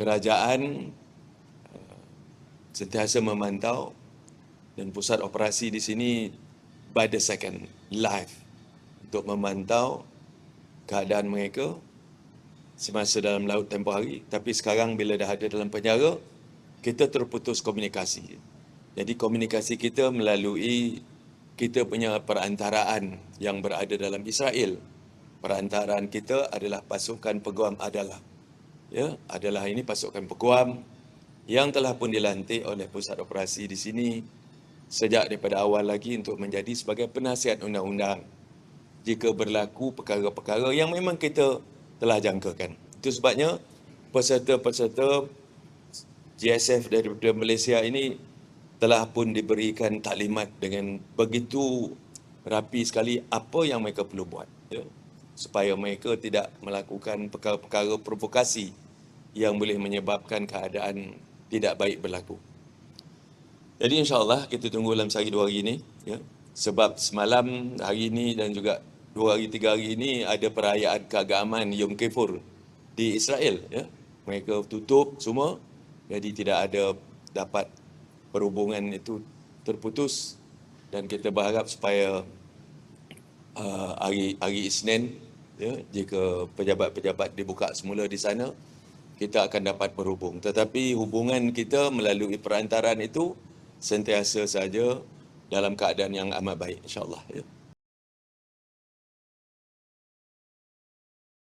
kerajaan uh, sentiasa memantau dan pusat operasi di sini by the second live. Untuk memantau keadaan mereka semasa dalam laut tempoh hari tapi sekarang bila dah ada dalam penjara kita terputus komunikasi. Jadi komunikasi kita melalui kita punya perantaraan yang berada dalam Israel. Perantaraan kita adalah pasukan peguam adalah ya adalah ini pasukan peguam yang telah pun dilantik oleh pusat operasi di sini sejak daripada awal lagi untuk menjadi sebagai penasihat undang-undang jika berlaku perkara-perkara yang memang kita telah jangkakan. Itu sebabnya peserta-peserta GSF dari Malaysia ini telah pun diberikan taklimat dengan begitu rapi sekali apa yang mereka perlu buat. Ya. Supaya mereka tidak melakukan perkara-perkara provokasi yang boleh menyebabkan keadaan tidak baik berlaku. Jadi insyaAllah kita tunggu dalam sehari dua hari ini. Ya. Sebab semalam, hari ini dan juga dua hari tiga hari ini ada perayaan keagamaan Yom Kippur di Israel ya mereka tutup semua jadi tidak ada dapat perhubungan itu terputus dan kita berharap supaya uh, hari hari Isnin ya jika pejabat-pejabat dibuka semula di sana kita akan dapat berhubung. Tetapi hubungan kita melalui perantaraan itu sentiasa saja dalam keadaan yang amat baik insyaallah ya